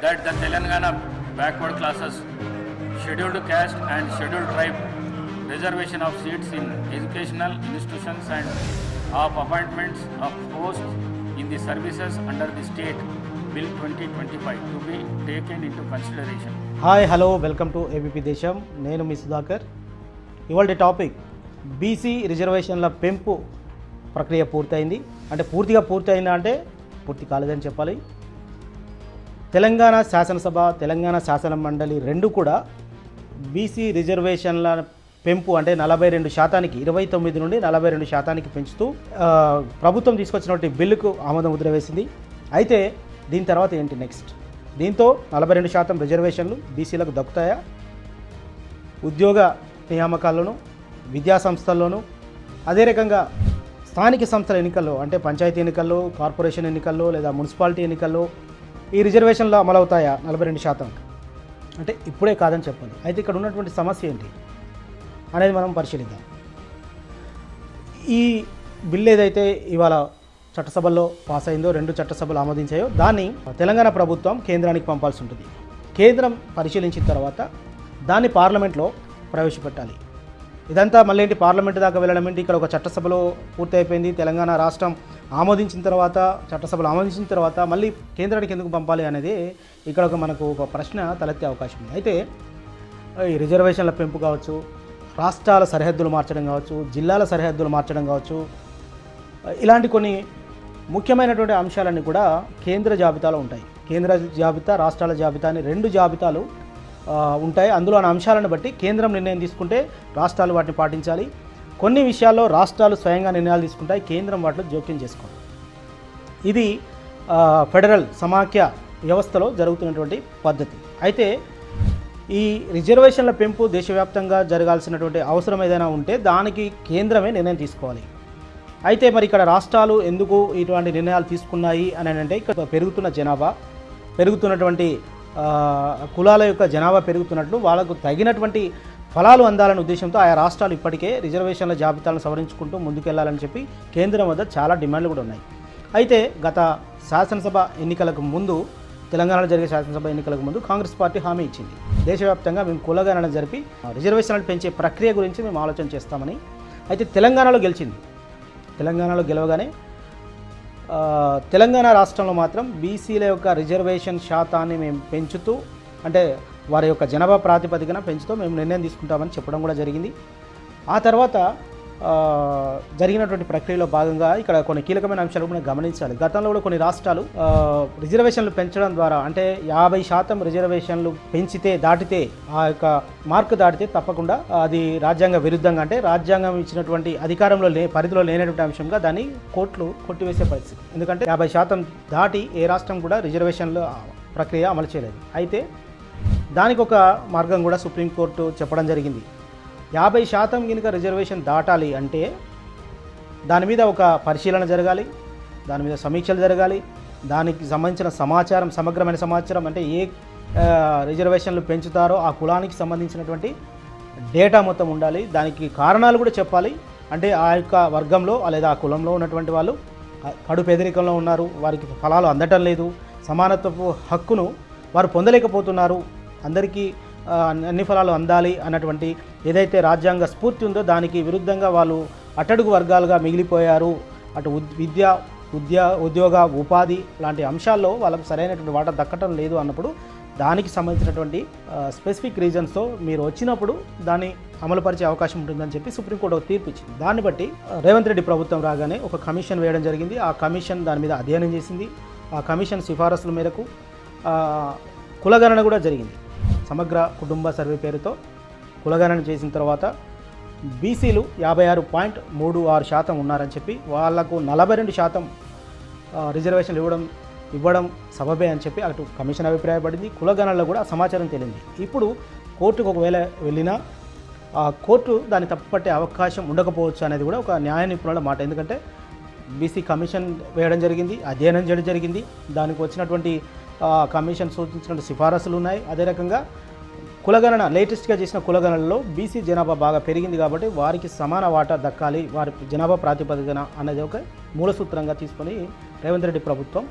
that the Telangana backward classes, scheduled caste and scheduled tribe reservation of seats in educational institutions and of appointments of posts in the services under the state bill 2025 to be taken into consideration. Hi hello welcome to ABP Desam నేను మీ సుధాకర్ ఇవాళ topic BC రిజర్వేషన్ల పెంపు ప్రక్రియ పూర్తయింది అంటే పూర్తిగా పూర్తయిందా అంటే పూర్తి కాలేదని చెప్పాలి తెలంగాణ శాసనసభ తెలంగాణ శాసన మండలి రెండు కూడా బీసీ రిజర్వేషన్ల పెంపు అంటే నలభై రెండు శాతానికి ఇరవై తొమ్మిది నుండి నలభై రెండు శాతానికి పెంచుతూ ప్రభుత్వం తీసుకొచ్చినటువంటి బిల్లుకు ఆమోదం ముద్ర వేసింది అయితే దీని తర్వాత ఏంటి నెక్స్ట్? దీంతో నలభై రెండు శాతం రిజర్వేషన్లు బీసీలకు దక్కుతాయా? ఉద్యోగ నియామకాల్లోనూ విద్యా సంస్థల్లోనూ అదే రకంగా స్థానిక సంస్థల ఎన్నికల్లో అంటే పంచాయతీ ఎన్నికల్లో కార్పొరేషన్ ఎన్నికల్లో లేదా మున్సిపాలిటీ ఎన్నికల్లో ఈ రిజర్వేషన్లు అమలవుతాయా? నలభై రెండు శాతం. అంటే ఇప్పుడే కాదని చెప్పండి. అయితే ఇక్కడ ఉన్నటువంటి సమస్య ఏంటి? అనేది మనం పరిశీలిద్దాం. ఈ బిల్ ఏదైతే ఇవాళ చట్టసభల్లో పాస్ అయిందో రెండు చట్టసభలు ఆమోదించాయో దాన్ని తెలంగాణ ప్రభుత్వం కేంద్రానికి పంపాల్సి ఉంటుంది. కేంద్రం పరిశీలించిన తర్వాత దాన్ని పార్లమెంట్లో ప్రవేశపెట్టాలి. ఇదంతా మళ్ళీ ఏంటి? పార్లమెంట్ దాకా వెళ్ళడం ఏంటి? ఇక్కడ ఒక చట్టసభలో పూర్తయిపోయింది. తెలంగాణ రాష్ట్రం ఆమోదించిన తర్వాత చట్టసభలు ఆమోదించిన తర్వాత మళ్ళీ కేంద్రానికి ఎందుకు పంపాలి అనేది ఇక్కడ ఒక మనకు ఒక ప్రశ్న తలెత్తే అవకాశం ఉంది. అయితే ఈ రిజర్వేషన్ల పెంపు కావచ్చు రాష్ట్రాల సరిహద్దులు మార్చడం కావచ్చు జిల్లాల సరిహద్దులు మార్చడం కావచ్చు ఇలాంటి కొన్ని ముఖ్యమైనటువంటి అంశాలన్నీ కూడా కేంద్ర జాబితాలో ఉంటాయి. కేంద్ర జాబితా రాష్ట్రాల జాబితా అని రెండు జాబితాలు ఉంటాయి. అందులో అంశాలను బట్టి కేంద్రం నిర్ణయం తీసుకుంటే రాష్ట్రాలు వాటిని పాటించాలి. కొన్ని విషయాల్లో రాష్ట్రాలు స్వయంగా నిర్ణయాలు తీసుకుంటాయి కేంద్రం వాటిలో జోక్యం చేసుకోవాలి ఇది ఫెడరల్ సమాఖ్య వ్యవస్థలో జరుగుతున్నటువంటి పద్ధతి. అయితే ఈ రిజర్వేషన్ల పెంపు దేశవ్యాప్తంగా జరగాల్సినటువంటి అవసరం ఏదైనా ఉంటే దానికి కేంద్రమే నిర్ణయం తీసుకోవాలి. అయితే మరి ఇక్కడ రాష్ట్రాలు ఎందుకు ఇటువంటి నిర్ణయాలు తీసుకున్నాయి అని అంటే ఇక్కడ పెరుగుతున్న జనాభా పెరుగుతున్నటువంటి కులాల యొక్క జనాభా పెరుగుతున్నట్లు వాళ్ళకు తగినటువంటి ఫలాలు అందాలనే ఉద్దేశంతో ఆయా రాష్ట్రాలు ఇప్పటికే రిజర్వేషన్ల జాబితాలను సవరించుకుంటూ ముందుకెళ్ళాలని చెప్పి కేంద్రం వద్ద చాలా డిమాండ్లు కూడా ఉన్నాయి. అయితే గత శాసనసభ ఎన్నికలకు ముందు తెలంగాణలో జరిగే శాసనసభ ఎన్నికలకు ముందు కాంగ్రెస్ పార్టీ హామీ ఇచ్చింది. దేశవ్యాప్తంగా మేము కులగణన జరిపి ఆ, రిజర్వేషన్లను పెంచే ప్రక్రియ గురించి మేము ఆలోచన చేస్తామని. అయితే తెలంగాణలో గెలిచింది. తెలంగాణలో గెలవగానే తెలంగాణ రాష్ట్రంలో మాత్రం బీసీల యొక్క రిజర్వేషన్ శాతాన్ని మేము పెంచుతూ అంటే వారి యొక్క జనాభా ప్రాతిపదికన పెంచుతూ మేము నిర్ణయం తీసుకుంటామని చెప్పడం కూడా జరిగింది. ఆ తర్వాత జరిగినటువంటి ప్రక్రియలో భాగంగా ఇక్కడ కొన్ని కీలకమైన అంశాలు కూడా మనం గమనించాలి. గతంలో కూడా కొన్ని రాష్ట్రాలు రిజర్వేషన్లు పెంచడం ద్వారా అంటే యాభై శాతం రిజర్వేషన్లు పెంచితే దాటితే ఆ యొక్క మార్కు దాటితే తప్పకుండా అది రాజ్యాంగ విరుద్ధంగా అంటే రాజ్యాంగం ఇచ్చినటువంటి అధికారంలో లే పరిధిలో లేనటువంటి అంశంగా దాన్ని కోర్టులు కొట్టివేసే పరిస్థితి. ఎందుకంటే యాభై శాతం దాటి ఏ రాష్ట్రం కూడా రిజర్వేషన్లు ప్రక్రియ అమలు చేయలేదు. అయితే దానికి ఒక మార్గం కూడా సుప్రీంకోర్టు చెప్పడం జరిగింది. యాభై శాతం కనుక రిజర్వేషన్ దాటాలి అంటే దాని మీద ఒక పరిశీలన జరగాలి దాని మీద సమీక్షలు జరగాలి దానికి సంబంధించిన సమాచారం సమగ్రమైన సమాచారం అంటే ఏ రిజర్వేషన్లు పెంచుతారో ఆ కులానికి సంబంధించినటువంటి డేటా మొత్తం ఉండాలి. దానికి కారణాలు కూడా చెప్పాలి. అంటే ఆ యొక్క వర్గంలో లేదా ఆ కులంలో ఉన్నటువంటి వాళ్ళు కడు పేదరికంలో ఉన్నారు. వారికి ఫలాలు అందటం లేదు. సమానత్వపు హక్కును వారు పొందలేకపోతున్నారు. అందరికీ అన్ని ఫలాలు అందాలి అన్నటువంటి ఏదైతే రాజ్యాంగ స్ఫూర్తి ఉందో దానికి విరుద్ధంగా వాళ్ళు అట్టడుగు వర్గాలుగా మిగిలిపోయారు. అటు ఉద్- విద్య ఉద్యో ఉద్యోగ ఉపాధి లాంటి అంశాల్లో వాళ్ళకు సరైనటువంటి వాటా దక్కటం లేదు అన్నప్పుడు దానికి సంబంధించినటువంటి స్పెసిఫిక్ రీజన్స్తో మీరు వచ్చినప్పుడు దాన్ని అమలుపరిచే అవకాశం ఉంటుందని చెప్పి సుప్రీంకోర్టు ఒక తీర్పు ఇచ్చింది. దాన్ని బట్టి రేవంత్ రెడ్డి ప్రభుత్వం రాగానే ఒక కమిషన్ వేయడం జరిగింది. ఆ కమిషన్ దాని మీద అధ్యయనం చేసింది. ఆ కమిషన్ సిఫారసుల మేరకు కులగణన కూడా జరిగింది. సమగ్ర కుటుంబ సర్వే పేరుతో కులగణన చేసిన తర్వాత బీసీలు యాభై ఆరు పాయింట్ మూడు ఆరు శాతం ఉన్నారని చెప్పి వాళ్ళకు నలభై రెండు శాతం రిజర్వేషన్లు ఇవ్వడం ఇవ్వడం సబబే అని చెప్పి అటు కమిషన్ అభిప్రాయపడింది. కులగణనలో కూడా సమాచారం తేలింది. ఇప్పుడు కోర్టుకు ఒకవేళ వెళ్ళినా ఆ కోర్టు దాన్ని తప్పుపట్టే అవకాశం ఉండకపోవచ్చు అనేది కూడా ఒక న్యాయ నిపుణుల మాట. ఎందుకంటే బీసీ కమిషన్ వేయడం జరిగింది అధ్యయనం చేయడం జరిగింది. దానికి వచ్చినటువంటి కమిషన్ సూచించిన సిఫారసులు ఉన్నాయి. అదే రకంగా కులగణన లేటెస్ట్గా చేసిన కులగణనలో బీసీ జనాభా బాగా పెరిగింది కాబట్టి వారికి సమాన వాటా దక్కాలి. వారి జనాభా ప్రాతిపదికన అన్నది ఒక మూలసూత్రంగా తీసుకొని రేవంత్ రెడ్డి ప్రభుత్వం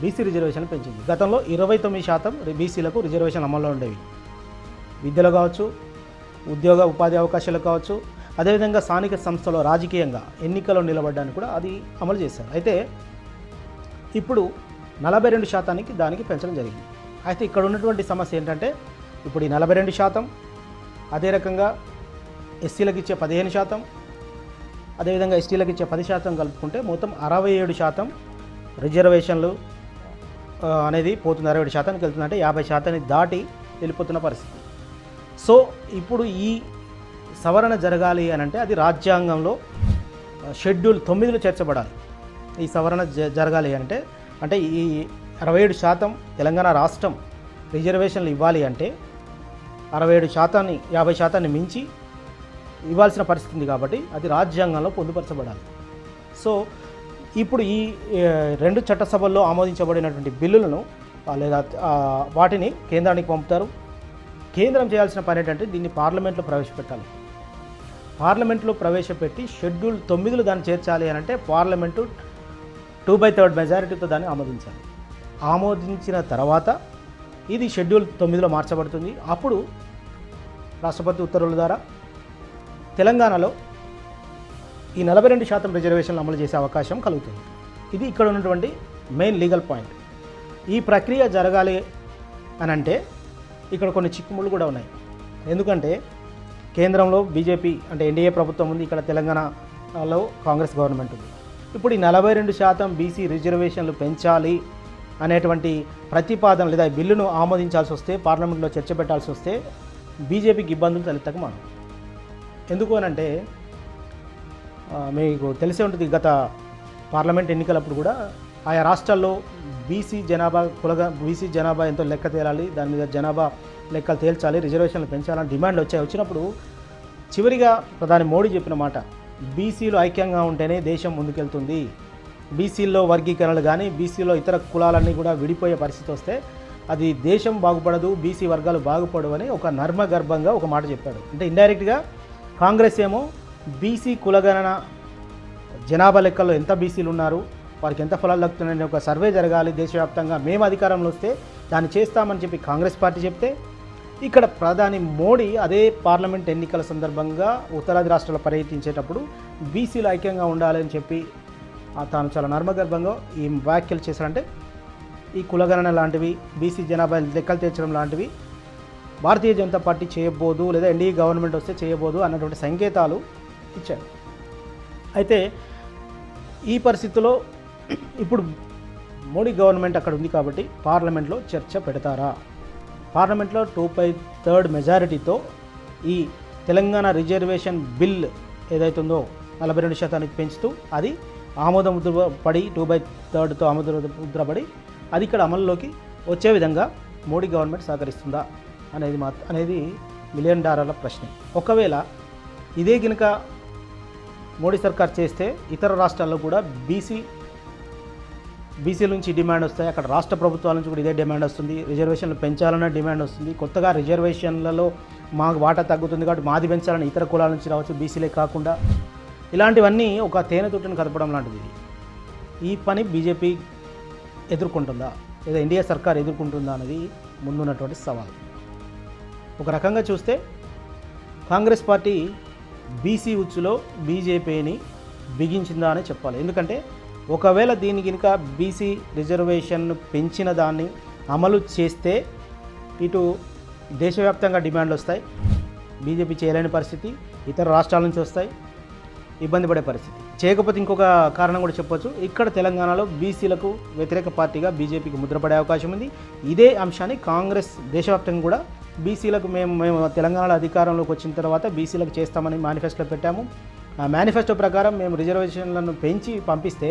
బీసీ రిజర్వేషన్ పెంచింది. గతంలో ఇరవై తొమ్మిది శాతం బీసీలకు రిజర్వేషన్ అమల్లో ఉండేవి. విద్యలో కావచ్చు ఉద్యోగ ఉపాధి అవకాశాలు కావచ్చు అదేవిధంగా స్థానిక సంస్థలో రాజకీయంగా ఎన్నికల్లో నిలబడ్డానికి కూడా అది అమలు చేశారు. అయితే ఇప్పుడు నలభై రెండు శాతానికి దానికి పెంచడం జరిగింది. అయితే ఇక్కడ ఉన్నటువంటి సమస్య ఏంటంటే ఇప్పుడు ఈ నలభై రెండు శాతం అదే రకంగా ఎస్సీలకు ఇచ్చే పదిహేను శాతం అదేవిధంగా ఎస్టీలకు ఇచ్చే పది శాతం కలుపుకుంటే మొత్తం అరవై ఏడు శాతం రిజర్వేషన్లు అనేది పోతుంది. అరవై ఏడు శాతానికి వెళ్తుందంటే యాభై శాతాన్ని దాటి వెళ్ళిపోతున్న పరిస్థితి. సో ఇప్పుడు ఈ సవరణ జరగాలి అని అంటే అది రాజ్యాంగంలో షెడ్యూల్ తొమ్మిదిలో చేర్చబడాలి. ఈ సవరణ జ- జరగాలి అంటే అంటే ఈ అరవై ఏడు శాతం తెలంగాణ రాష్ట్రం రిజర్వేషన్లు ఇవ్వాలి అంటే అరవై ఏడు శాతాన్ని యాభై శాతాన్ని మించి ఇవ్వాల్సిన పరిస్థితి ఉంది కాబట్టి అది రాజ్యాంగంలో పొందుపరచబడాలి. సో ఇప్పుడు ఈ రెండు చట్టసభల్లో ఆమోదించబడినటువంటి బిల్లులను లేదా వాటిని కేంద్రానికి పంపుతారు. కేంద్రం చేయాల్సిన పని ఏంటంటే దీన్ని పార్లమెంట్లో ప్రవేశపెట్టాలి. పార్లమెంట్లో ప్రవేశపెట్టి షెడ్యూల్ తొమ్మిదిలో దాన్ని చేర్చాలి అని అంటే పార్లమెంటు టూ బై థర్డ్ మెజారిటీతో దాన్ని ఆమోదించాలి ఆమోదించిన తర్వాత ఇది షెడ్యూల్ తొమ్మిదిలో మార్చబడుతుంది. అప్పుడు రాష్ట్రపతి ఉత్తర్వుల ద్వారా తెలంగాణలో ఈ నలభై రెండు శాతం రిజర్వేషన్లు అమలు చేసే అవకాశం కలుగుతుంది. ఇది ఇక్కడ ఉన్నటువంటి మెయిన్ లీగల్ పాయింట్. ఈ ప్రక్రియ జరగాలి అని అంటే ఇక్కడ కొన్ని చిక్కుముళ్ళు కూడా ఉన్నాయి. ఎందుకంటే కేంద్రంలో బీజేపీ అంటే ఎన్డీఏ ప్రభుత్వం ఉంది ఇక్కడ తెలంగాణలో కాంగ్రెస్ గవర్నమెంట్ ఉంది. ఇప్పుడు ఈ నలభై రెండు శాతం బీసీ రిజర్వేషన్లు పెంచాలి అనేటువంటి ప్రతిపాదన లేదా బిల్లును ఆమోదించాల్సి వస్తే పార్లమెంట్లో చర్చ పెట్టాల్సి వస్తే బీజేపీకి ఇబ్బందులు తలెత్తక మనం ఎందుకు అనంటే అంటే మీకు తెలిసే ఉంటుంది గత పార్లమెంట్ ఎన్నికలప్పుడు కూడా ఆయా రాష్ట్రాల్లో బీసీ జనాభా కులగా బీసీ జనాభా ఎంతో లెక్క తేలాలి దాని మీద జనాభా లెక్కలు తేల్చాలి రిజర్వేషన్లు పెంచాలని డిమాండ్లు వచ్చాయి. వచ్చినప్పుడు చివరిగా ప్రధాని మోడీ చెప్పిన మాట బీసీలు ఐక్యంగా ఉంటేనే దేశం ముందుకెళ్తుంది. బీసీల్లో వర్గీకరణలు కానీ బీసీలో ఇతర కులాలన్నీ కూడా విడిపోయే పరిస్థితి వస్తే అది దేశం బాగుపడదు బీసీ వర్గాలు బాగుపడవు అని ఒక నర్మగర్భంగా ఒక మాట చెప్పాడు. అంటే ఇండైరెక్ట్గా కాంగ్రెస్ ఏమో బీసీ కులగణన జనాభా లెక్కల్లో ఎంత బీసీలు ఉన్నారు వారికి ఎంత ఫలాలు దక్కుతున్నాయని ఒక సర్వే జరగాలి. దేశవ్యాప్తంగా మేము అధికారంలో వస్తే దాన్ని చేస్తామని చెప్పి కాంగ్రెస్ పార్టీ చెప్తే ఇక్కడ ప్రధాని మోడీ అదే పార్లమెంట్ ఎన్నికల సందర్భంగా ఉత్తరాది రాష్ట్రాలు పర్యటించేటప్పుడు బీసీలు ఐక్యంగా ఉండాలని చెప్పి తాను చాలా నర్మగర్భంగా ఈ వ్యాఖ్యలు చేశారంటే ఈ కులగణన లాంటివి బీసీ జనాభా లెక్కలు తీర్చడం లాంటివి భారతీయ జనతా పార్టీ చేయబోదు లేదా ఎన్డీఏ గవర్నమెంట్ వస్తే చేయబోదు అన్నటువంటి సంకేతాలు ఇచ్చారు. అయితే ఈ పరిస్థితిలో ఇప్పుడు మోడీ గవర్నమెంట్ అక్కడ ఉంది కాబట్టి పార్లమెంట్లో చర్చ పెడతారా? పార్లమెంట్లో టూ బై థర్డ్ మెజారిటీతో ఈ తెలంగాణ రిజర్వేషన్ బిల్ ఏదైతే ఉందో నలభై రెండు శాతానికి పెంచుతూ అది ఆమోద ముద్ర పడి టూ బై థర్డ్తో ఆమోద ముద్రపడి అది ఇక్కడ అమల్లోకి వచ్చే విధంగా మోడీ గవర్నమెంట్ సహకరిస్తుందా అనేది మా అనేది మిలియన్ డాలర్ల ప్రశ్న. ఒకవేళ ఇదే కనుక మోడీ సర్కార్ చేస్తే ఇతర రాష్ట్రాల్లో కూడా బీసీ బీసీల నుంచి డిమాండ్ వస్తాయి. అక్కడ రాష్ట్ర ప్రభుత్వాల నుంచి కూడా ఇదే డిమాండ్ వస్తుంది. రిజర్వేషన్లు పెంచాలన్న డిమాండ్ వస్తుంది. కొత్తగా రిజర్వేషన్లలో మాకు వాటా తగ్గుతుంది కాబట్టి మాది పెంచాలని ఇతర కులాల నుంచి రావచ్చు బీసీలే కాకుండా. ఇలాంటివన్నీ ఒక తేనె తుట్టును కదపడం లాంటిది. ఈ పని బీజేపీ ఎదుర్కొంటుందా? లేదా ఇండియా సర్కార్ ఎదుర్కొంటుందా అనేది ముందున్నటువంటి సవాల్. ఒక రకంగా చూస్తే కాంగ్రెస్ పార్టీ బీసీ ఉచ్చులో బీజేపీని బిగించిందా అని చెప్పాలి. ఎందుకంటే ఒకవేళ దీని కనుక బీసీ రిజర్వేషన్ పెంచిన దాన్ని అమలు చేస్తే ఇటు దేశవ్యాప్తంగా డిమాండ్లు వస్తాయి. బీజేపీ చేయలేని పరిస్థితి ఇతర రాష్ట్రాల నుంచి వస్తాయి. ఇబ్బంది పడే పరిస్థితి. చేయకపోతే ఇంకొక కారణం కూడా చెప్పొచ్చు. ఇక్కడ తెలంగాణలో బీసీలకు వ్యతిరేక పార్టీగా బీజేపీకి ముద్రపడే అవకాశం ఉంది. ఇదే అంశాన్ని కాంగ్రెస్ దేశవ్యాప్తంగా కూడా బీసీలకు మేము మేము తెలంగాణలో అధికారంలోకి వచ్చిన తర్వాత బీసీలకు చేస్తామని మేనిఫెస్టోలో పెట్టాము. మేనిఫెస్టో ప్రకారం మేము రిజర్వేషన్లను పెంచి పంపిస్తే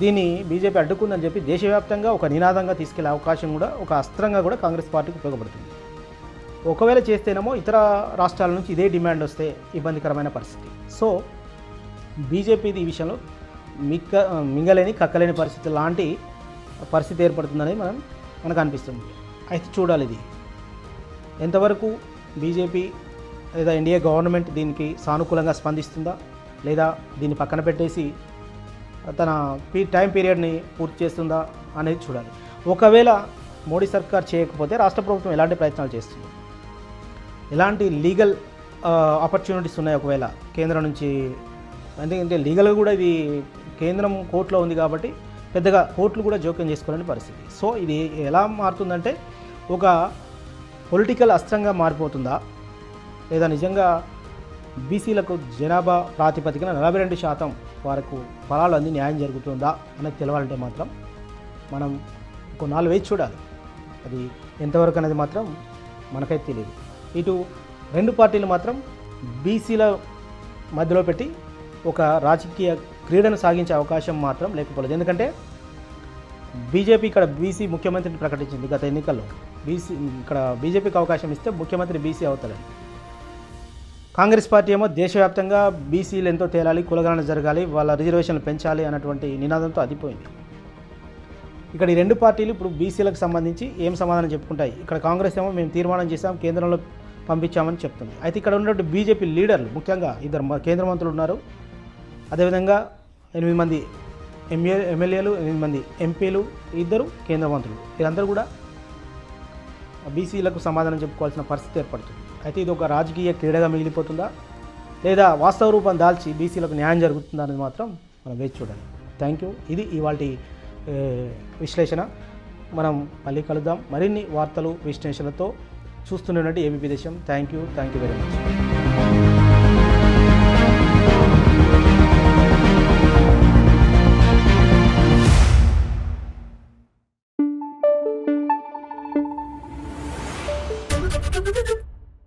దీన్ని బీజేపీ అడ్డుకుందని చెప్పి దేశవ్యాప్తంగా ఒక నినాదంగా తీసుకెళ్ళే అవకాశం కూడా ఒక అస్త్రంగా కూడా కాంగ్రెస్ పార్టీకి ఉపయోగపడుతుంది. ఒకవేళ చేస్తేనేమో ఇతర రాష్ట్రాల నుంచి ఇదే డిమాండ్ వస్తే ఇబ్బందికరమైన పరిస్థితి. సో బీజేపీది ఈ విషయంలో మిక్క మింగలేని కక్కలేని పరిస్థితి లాంటి పరిస్థితి ఏర్పడుతుందని మనం మనకు అనిపిస్తుంది. అయితే చూడాలి ఇది. ఎంతవరకు బీజేపీ లేదా ఇండియా గవర్నమెంట్ దీనికి సానుకూలంగా స్పందిస్తుందా? లేదా దీన్ని పక్కన పెట్టేసి తన పీ టైం పీరియడ్ని పూర్తి చేస్తుందా అనేది చూడాలి. ఒకవేళ మోడీ సర్కార్ చేయకపోతే రాష్ట్ర ప్రభుత్వం ఎలాంటి ప్రయత్నాలు చేస్తుంది? ఎలాంటి లీగల్ ఆపర్చునిటీస్ ఉన్నాయి ఒకవేళ కేంద్రం నుంచి? ఎందుకంటే లీగల్గా కూడా ఇది కేంద్రం కోర్టులో ఉంది కాబట్టి పెద్దగా కోర్టులు కూడా జోక్యం చేసుకోలేని పరిస్థితి. సో ఇది ఎలా మారుతుందంటే ఒక పొలిటికల్ అస్త్రంగా మారిపోతుందా? లేదా నిజంగా బీసీలకు జనాభా ప్రాతిపదికన నలభై రెండు శాతం వారికి ఫలాలు అంది న్యాయం జరుగుతుందా అనేది తెలవాలంటే మాత్రం మనం ఒక నాలుగు వేసి చూడాలి. అది ఎంతవరకు అనేది మాత్రం మనకైతే తెలియదు ఇటు రెండు పార్టీలు మాత్రం బీసీల మధ్యలో పెట్టి ఒక రాజకీయ క్రీడను సాగించే అవకాశం మాత్రం లేకపోలేదు. ఎందుకంటే బీజేపీ ఇక్కడ బీసీ ముఖ్యమంత్రిని ప్రకటించింది గత ఎన్నికల్లో. బీసీ ఇక్కడ బీజేపీకి అవకాశం ఇస్తే ముఖ్యమంత్రి బీసీ అవుతాడని కాంగ్రెస్ పార్టీ ఏమో దేశవ్యాప్తంగా బీసీలు ఎంతో తేలాలి కులగణన జరగాలి వాళ్ళ రిజర్వేషన్లు పెంచాలి అన్నటువంటి నినాదంతో అదిపోయింది. ఇక్కడ ఈ రెండు పార్టీలు ఇప్పుడు బీసీలకు సంబంధించి ఏం సమాధానం చెప్పుకుంటాయి? ఇక్కడ కాంగ్రెస్ ఏమో మేము తీర్మానం చేసాం కేంద్రంలో పంపించామని చెప్తుంది. అయితే ఇక్కడ ఉన్నటువంటి బీజేపీ లీడర్లు ముఖ్యంగా ఇద్దరు కేంద్ర మంత్రులు ఉన్నారు. అదేవిధంగా ఎనిమిది మంది ఎంఏ ఎమ్మెల్యేలు ఎనిమిది మంది ఎంపీలు ఇద్దరు కేంద్ర మంత్రులు. వీరందరూ కూడా బీసీలకు సమాధానం చెప్పుకోవాల్సిన పరిస్థితి ఏర్పడుతుంది. అయితే ఇది ఒక రాజకీయ క్రీడగా మిగిలిపోతుందా? లేదా వాస్తవ రూపం దాల్చి బీసీలకు న్యాయం జరుగుతుందా అనేది మాత్రం మనం వేచి చూడాలి. థ్యాంక్ యూ ఇది ఇవాళ విశ్లేషణ. మనం మళ్ళీ కలుద్దాం. మరిన్ని వార్తలు విశ్లేషణలతో చూస్తున్నటువంటి ABP Desam. Thank you thank you very much